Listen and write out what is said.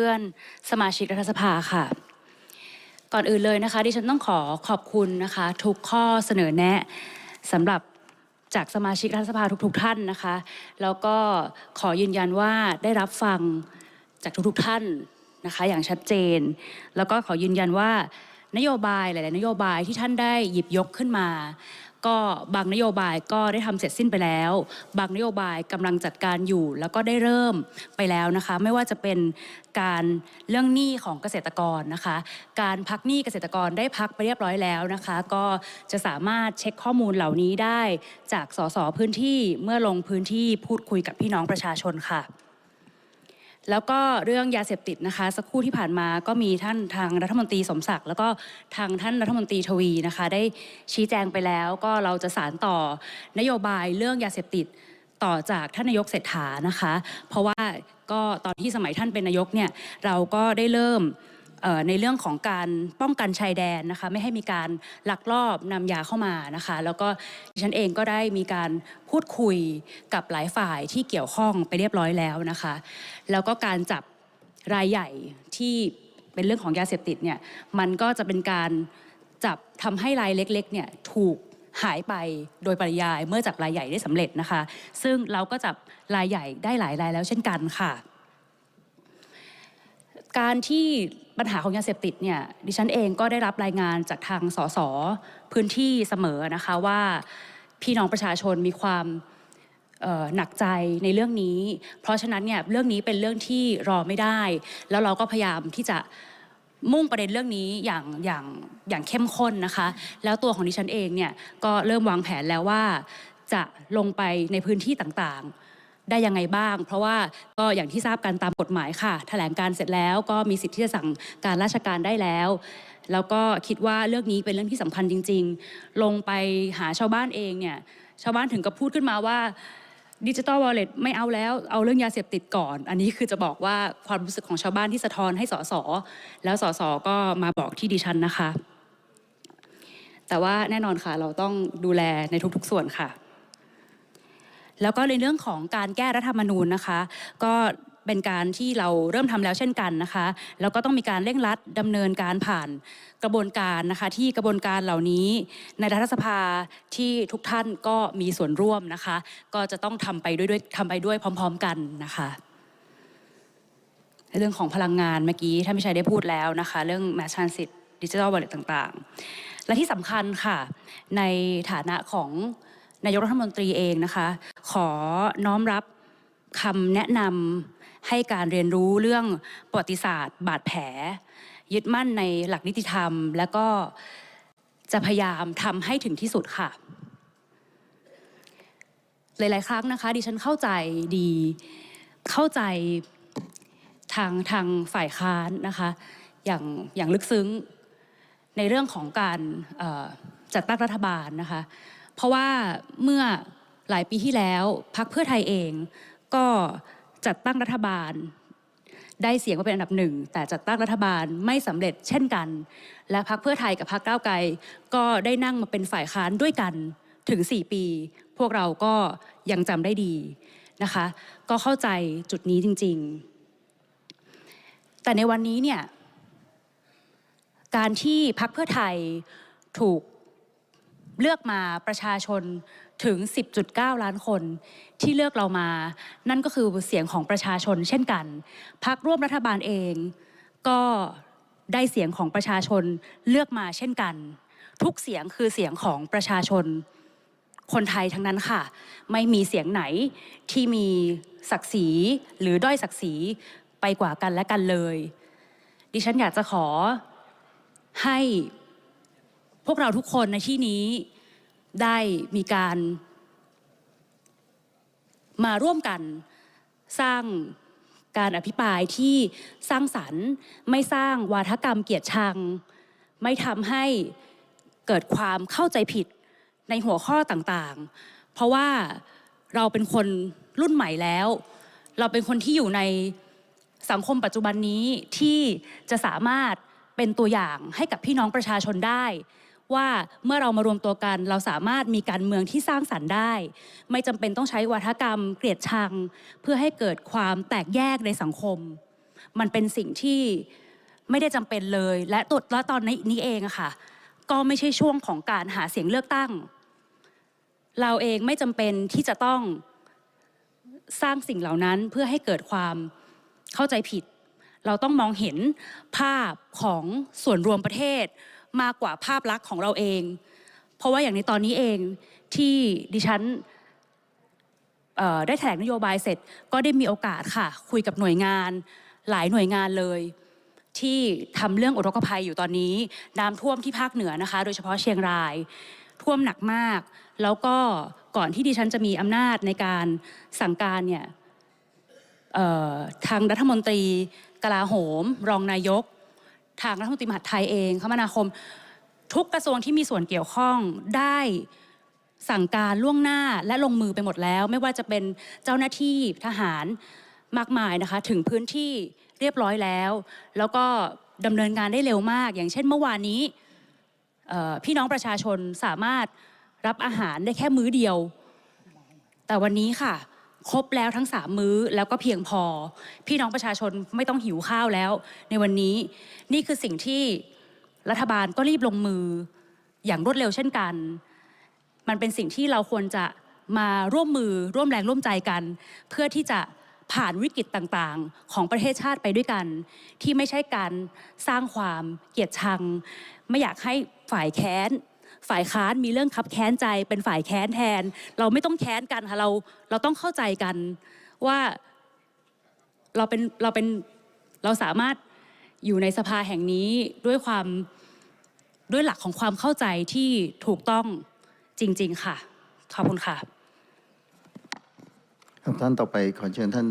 พื่อนสมาชิกรัฐสภาค่ะ ก่อนอื่นเลยนะคะดิฉันต้องขอขอบคุณนะคะ ทุกข้อเสนอแนะสำหรับจากสมาชิกรัฐสภาทุกๆท่านนะคะ แล้วก็ขอยืนยันว่าได้รับฟังจากทุกๆท่านนะคะ อย่างชัดเจน แล้วก็ขอยืนยันว่านโยบายหลาย ๆ นโยบายที่ท่านได้หยิบยกขึ้นมา ก็บางนโยบายก็ได้ทำเสร็จสิ้นไปแล้ว บางนโยบายกำลังจัดการอยู่ แล้วก็ได้เริ่มไปแล้วนะคะ ไม่ว่าจะเป็นการเรื่องหนี้ของเกษตรกรนะคะ การพักหนี้เกษตรกรได้พักไปเรียบร้อยแล้วนะคะ ก็จะสามารถเช็คข้อมูลเหล่านี้ได้จากสสพื้นที่เมื่อลงพื้นที่พูดคุยกับพี่น้องประชาชนค่ะ แล้วก็เรื่องยาเสพติดนะคะ สักครู่ที่ผ่านมาก็มีท่านทางรัฐมนตรีสมศักดิ์แล้วก็ทางท่านรัฐมนตรีทวีนะคะ ได้ชี้แจงไปแล้ว ก็เราจะสารต่อนโยบายเรื่องยาเสพติดต่อจากท่านนายกเศรษฐานะคะ เพราะว่าก็ตอนที่สมัยท่านเป็นนายกเนี่ยเราก็ได้เริ่ม ในเรื่องของการป้องกันชายแดนนะคะไม่ให้มีการลักลอบนำยาเข้ามานะคะแล้วก็ดิฉันเองก็ได้มีการพูดคุยกับหลายฝ่ายที่เกี่ยวข้องไปเรียบร้อยแล้วนะคะแล้วก็การจับรายใหญ่ที่เป็นเรื่องของยาเสพติดเนี่ยมันก็จะเป็นการจับทำให้รายเล็กๆเนี่ยถูกหายไปโดยปริยายเมื่อจับรายใหญ่ได้สำเร็จนะคะ ซึ่งเราก็จับรายใหญ่ได้หลายรายแล้วเช่นกันค่ะ การที่ ปัญหาของยาเสพติดเนี่ยดิฉันเองก็ได้รับรายงานจากทางสสพื้นที่เสมอนะคะว่าพี่น้องประชาชนมีความหนักใจในเรื่องนี้ เพราะฉะนั้นเนี่ยเรื่องนี้เป็นเรื่องที่รอไม่ได้ แล้วเราก็พยายามที่จะมุ่งประเด็นเรื่องนี้อย่างอย่างอย่างเข้มข้นนะคะ แล้วตัวของดิฉันเองเนี่ยก็เริ่มวางแผนแล้วว่าจะลงไปในพื้นที่ต่าง ได้ยังไงบ้าง เพราะว่าก็อย่างที่ทราบกันตามกฎหมายค่ะ แถลงการเสร็จแล้วก็มีสิทธิ์ที่จะสั่งการราชการได้แล้วแล้วก็คิดว่าเรื่องนี้เป็นเรื่องที่สำคัญจริง ๆ ลงไปหาชาวบ้านเองเนี่ย ชาวบ้านถึงกับพูดขึ้นมาว่าดิจิตอลวอลเล็ตไม่เอาแล้ว เอาเรื่องยาเสพติดก่อน อันนี้คือจะบอกว่าความรู้สึกของชาวบ้านที่สะท้อนให้สสแล้วสสก็มาบอกที่ดิฉันนะคะ แต่ว่าแน่นอนค่ะ เราต้องดูแลในทุกๆส่วนค่ะ แล้วก็ในเรื่องของการแก้รัฐธรรมนูญนะคะ ก็เป็นการที่เราเริ่มทำแล้วเช่นกันนะคะ แล้วก็ต้องมีการเร่งรัดดำเนินการผ่านกระบวนการนะคะ ที่กระบวนการเหล่านี้ในรัฐสภาที่ทุกท่านก็มีส่วนร่วมนะคะ ก็จะต้องทำไปด้วยทำไปด้วยพร้อม ๆ กันนะคะเรื่องของพลังงานเมื่อกี้ท่านพิชัยได้พูดแล้วนะคะ เรื่อง mass transit digital wallet ต่างๆ และที่สำคัญค่ะ ในฐานะของ นายกรัฐมนตรีเองนะคะ ขอน้อมรับคำแนะนำให้การเรียนรู้เรื่องประวัติศาสตร์ บาดแผล ยึดมั่นในหลักนิติธรรม แล้วก็จะพยายามทำให้ถึงที่สุดค่ะ หลาย ๆ ครั้งนะคะ ดิฉันเข้าใจดีเข้าใจทางทางฝ่ายค้านนะคะ อย่างอย่างลึกซึ้งในเรื่องของการจัดตั้งรัฐบาลนะคะ เพราะว่าเมื่อหลายปีที่แล้วพักเพื่อไทยเองก็จัดตั้งรัฐบาล ได้เสียงมาเป็นอันดับหนึ่งแต่จัดตั้งรัฐบาลไม่สำเร็จเช่นกัน และพักเพื่อไทยกับพักก้าวไกลก็ได้นั่งมาเป็นฝ่ายค้านด้วยกันถึง 4 ปี พวกเราก็ยังจำได้ดีนะคะ ก็เข้าใจจุดนี้จริง ๆ แต่ในวันนี้เนี่ยการที่พักเพื่อไทยถูก เลือกมาประชาชนถึง 10.9 ล้านคนที่เลือกเรามา นั่นก็คือเสียงของประชาชนเช่นกันพักร่วมรัฐบาลเอง ก็ได้เสียงของประชาชนเลือกมาเช่นกัน ทุกเสียงคือเสียงของประชาชนคนไทยทั้งนั้นค่ะ ไม่มีเสียงไหนที่มีศักดิ์ศรีหรือด้อยศักดิ์ศรีไปกว่ากันและกันเลย ดิฉันอยากจะขอให้ พวกเราทุกคนในที่นี้ได้มีการมาร่วมกันสร้างการอภิปรายที่สร้างสรรค์ไม่สร้างวาทกรรมเกียรติชัง ไม่ทำให้เกิดความเข้าใจผิดในหัวข้อต่างๆ เพราะว่าเราเป็นคนรุ่นใหม่แล้ว เราเป็นคนที่อยู่ในสังคมปัจจุบันนี้ที่จะสามารถเป็นตัวอย่างให้กับพี่น้องประชาชนได้ ว่าเมื่อเรามารวมตัวกัน เราสามารถมีการเมืองที่สร้างสรรค์ได้ ไม่จำเป็นต้องใช้วาทกรรม เกลียดชัง เพื่อให้เกิดความแตกแยกในสังคม มันเป็นสิ่งที่ไม่ได้จำเป็นเลย และตดและตอนนี้นี้เองค่ะ ก็ไม่ใช่ช่วงของการหาเสียงเลือกตั้ง เราเองไม่จำเป็นที่จะต้องสร้างสิ่งเหล่านั้นเพื่อให้เกิดความเข้าใจผิด เราต้องมองเห็นภาพของส่วนรวมประเทศ มากกว่าภาพลักษณ์ของเราเอง เพราะว่าอย่างในตอนนี้เองที่ดิฉันได้แถลงนโยบายเสร็จ ก็ได้มีโอกาสค่ะ คุยกับหน่วยงานหลายหน่วยงานเลย ที่ทำเรื่องอุทกภัยอยู่ตอนนี้ น้ำท่วมที่ภาคเหนือนะคะ โดยเฉพาะเชียงราย ท่วมหนักมาก แล้วก็ก่อนที่ดิฉันจะมีอำนาจในการสั่งการเนี่ยทางรัฐมนตรีกลาโหม รองนายก ทางรัฐมนตรีมหาดไทยเองคมนาคม ทุกกระทรวงที่มีส่วนเกี่ยวข้องได้สั่งการล่วงหน้าและลงมือไปหมดแล้ว ไม่ว่าจะเป็นเจ้าหน้าที่ทหารมากมายนะคะ ถึงพื้นที่เรียบร้อยแล้ว แล้วก็ดำเนินงานได้เร็วมาก อย่างเช่นเมื่อวานนี้พี่น้องประชาชนสามารถรับอาหารได้แค่มื้อเดียว แต่วันนี้ค่ะ ครบแล้วทั้งสามมื้อแล้วก็เพียงพอ พี่น้องประชาชนไม่ต้องหิวข้าวแล้ว ในวันนี้นี่คือสิ่งที่รัฐบาลก็รีบลงมืออย่างรวดเร็วเช่นกัน มันเป็นสิ่งที่เราควรจะมาร่วมมือร่วมแรงร่วมใจกัน เพื่อที่จะผ่านวิกฤตต่างๆ ของประเทศชาติไปด้วยกัน ที่ไม่ใช่การสร้างความเกลียดชัง ไม่อยากให้ฝ่ายแค้น ฝ่ายค้านมีเรื่องคับแค้นใจ เป็นฝ่ายแค้นแทน เราไม่ต้องแค้นกันค่ะเราเราต้องเข้าใจกันว่าเราเป็นเราเป็นเราสามารถอยู่ในสภาแห่งนี้ด้วยความด้วยหลักของความเข้าใจที่ถูกต้องจริง ๆ ค่ะ ขอบคุณค่ะ ครับท่านต่อไปขอเชิญท่าน